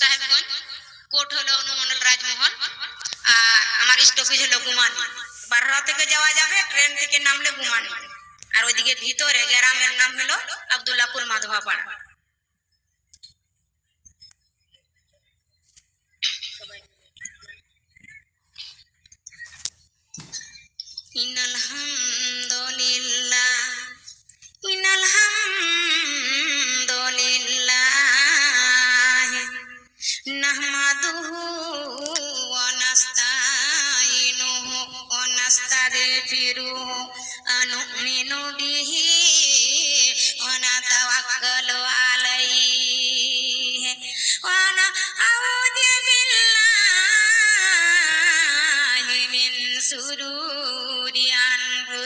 Sahebganj court হলো অনুমন্ডল রাজমোহন আর আমার stoppage হলো গুমানি বারোটা থেকে যাওয়া যাবে ট্রেন থেকে নামলে গুমানি আর ওইদিকে ভিতরে গ্রামের নাম হলো আবদুল্লাপুর মাধবাপাড়া ইন্নাল হাম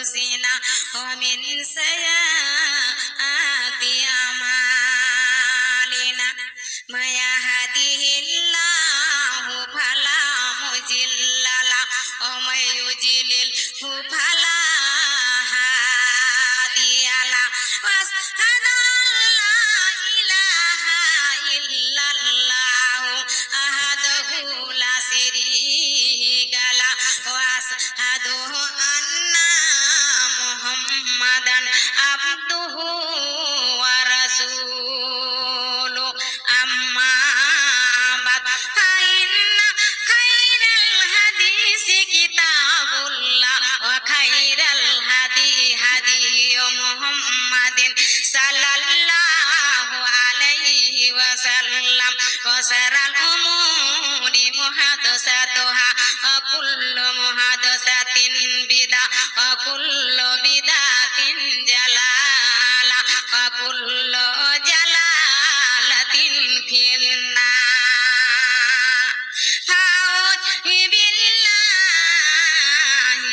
أنفسنا ومن سيئات الأمور محدثاتها وكل محدثات بدعة وكل بدعة جلالة وكل جلالة في النار أعوذ بالله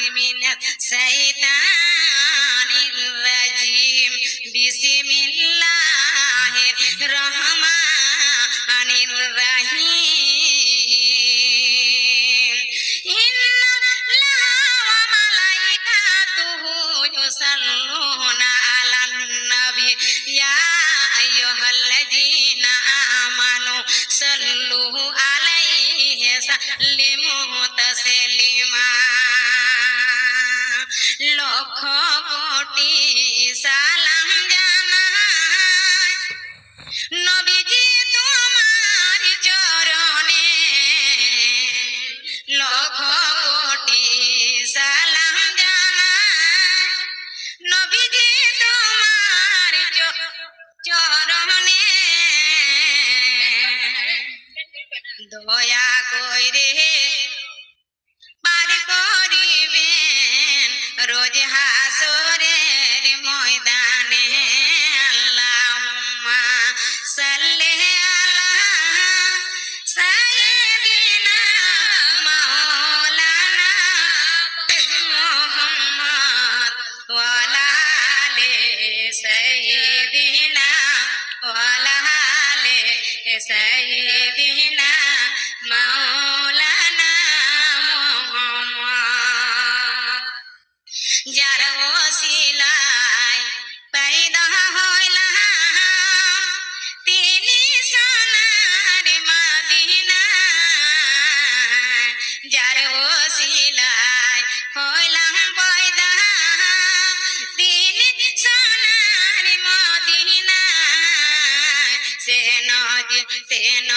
من الشيطان يصلون على النبي يا أيها الذين آمنوا صلوا عليه سلموا تسليما Say And.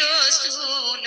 রসুল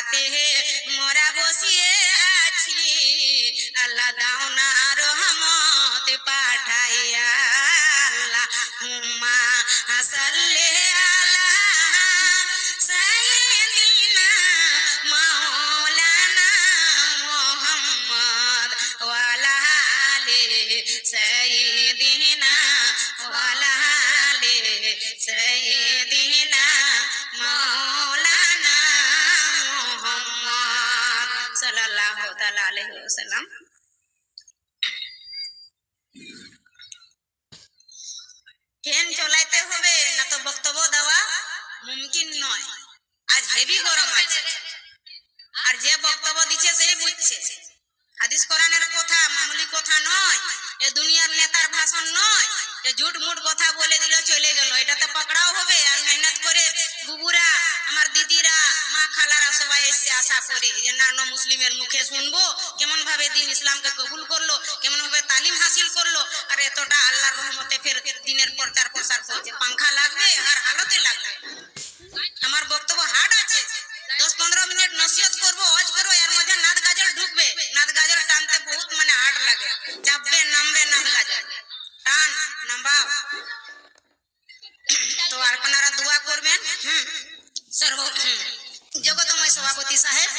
আশাতে মোরা বসিয়ে আছি। আল্লাহ দাও না রহমত পাঠাইয়া আল্লাহ হুম্মা সাল্লি আলা সাইয়্যিদিনা মাওলানা মুহাম্মদ ওয়ালা আলি সাইয়্যিদিনা ওয়ালা আলি সাইয়্যিদিনা। চলাইতে হবে, না তো বক্তব্য দেওয়া মুমকিন নয়। আজ হেভি গরম আছে। আর যে বক্তব্য দিচ্ছে সেই বুঝছে। হাদিস কোরআনের কথা মামুলি কথা নয়, এ দুনিয়ার নেতার ভাষণ নয় যে ঝুট মুট কথা বলে দিল, চলে গেল। এটাতে পকড়াও হবে আর মেহনত করে বুবুরা, আমার দিদিরা খালারা সবাই এসছে আশা করে যে, না মুসলিমের মুখে শুনব। কেমন ভাবে দিন ইসলামকে কবুল করল কেমন ভাবে তালিম হাসিল করল, আর এতটা আল্লাহর রহমতে ফের দিনের প্রচার প্রসার করছে। পাংখা লাগবে আর হালতে লাগবে। আমার বক্তব্য হার্ড আছে। দশ পনেরো মিনিট নসিহত করব, ওয়াজ করব, এর মধ্যে নাদ গাজল ঢুকবে। নাদ গাজল টানতে বহুত মানে হার্ড লাগে। চাপবে, নামবে নাদ গাজল। টান নাম্বাও তো আপনারা দোয়া করবেন? হুম। সর্ব জগতময় সভাপতি সাহেব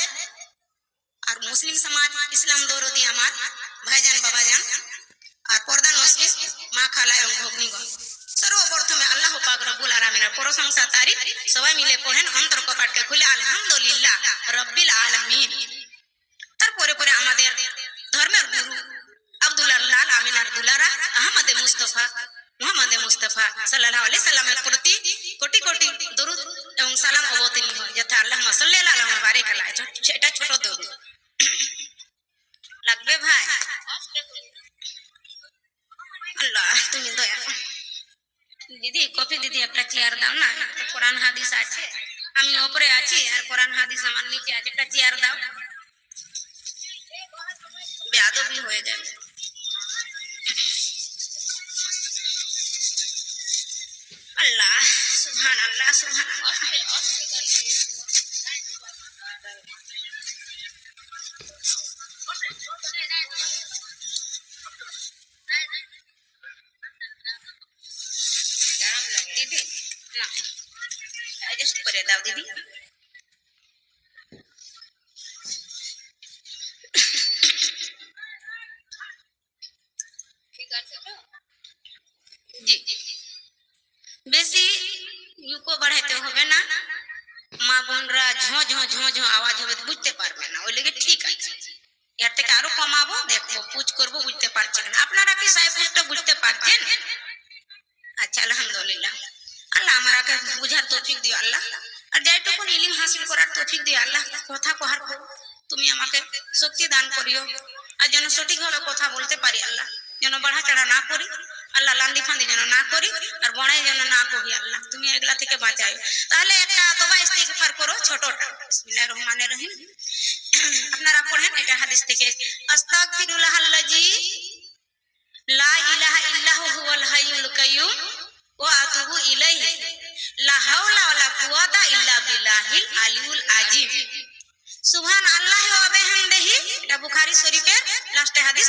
আর মুসলিম সমাজ ইসলাম দৌরদি আমার ভাইজান বাবাজান আর প্রধান মুসলিম মা খালা এবং ভগ্নিগণ সর্বপ্রথমে আল্লাহ পাক রব্বুল আলামিনের প্রশংসা তারিফ সবাই মিলে পড়েন অন্তর কপাটকে খুলে আলহামদুলিল্লাহ রব্বিল আলামিন দিদি কফি দিদি একটা চেয়ার দাও না একটা কোরআন হাদিস আছে আমি ওপরে আছি আর কোরআন হাদিস আমার নিচে আছে একটা চেয়ার দাও বেয়াদবি হয়ে যাবে আল্লাহ সুবহান আল্লাহ সুবহান করে দাও দিদি জি বেশি ইউকো বাড়াইতে হবে না মা বোনরা ঝো ঝো ঝো ঝো আওয়াজ হবে তো বুঝতে পারবে না ওই লেগে ঠিক আছে এর থেকে আরো কমাবো দেখবো পুজ করবো বুঝতে পারছেন আপনারা কি সাহেব পুজটা বুঝতে পারছেন আচ্ছা আলহামদুলিল্লাহ আল্লাহ আমাকে বুঝার তৌফিক দিও আল্লাহ আর যাই যাইটুকুন ইলিম হাসিল করার তৌফিক দিয়ে আল্লাহ কথা কহার তুমি আমাকে শক্তি দান করিও। আর যেন সঠিকভাবে কথা বলতে পারি আল্লাহ, যেন বাড়া চাড়া না করি, আল্লাহ লান্দি ফান্দি যেন না করি আর বড়াই যেন না করি আল্লাহ, তুমি এগুলা থেকে বাঁচাই তাহলে একটা তোবা ইস্তিগফার করো, ছোটটা। বিসমিল্লাহির রহমানির রহিম। আপনারা পড়েন, এটা হাদিস থেকে। আস্তাগফিরুল্লাহ আল্লাজি লা ইলাহা ইল্লাহু হুয়াল হাইয়ুল কাইয়্যুম ওয়া আতুবু ইলাইহি। বিল্লাহিল আলিউল আজিম। সুবহান আল্লাহ ওয়া বিহামদিহি এটা বুখারী শরীফের লাস্টে হাদিস।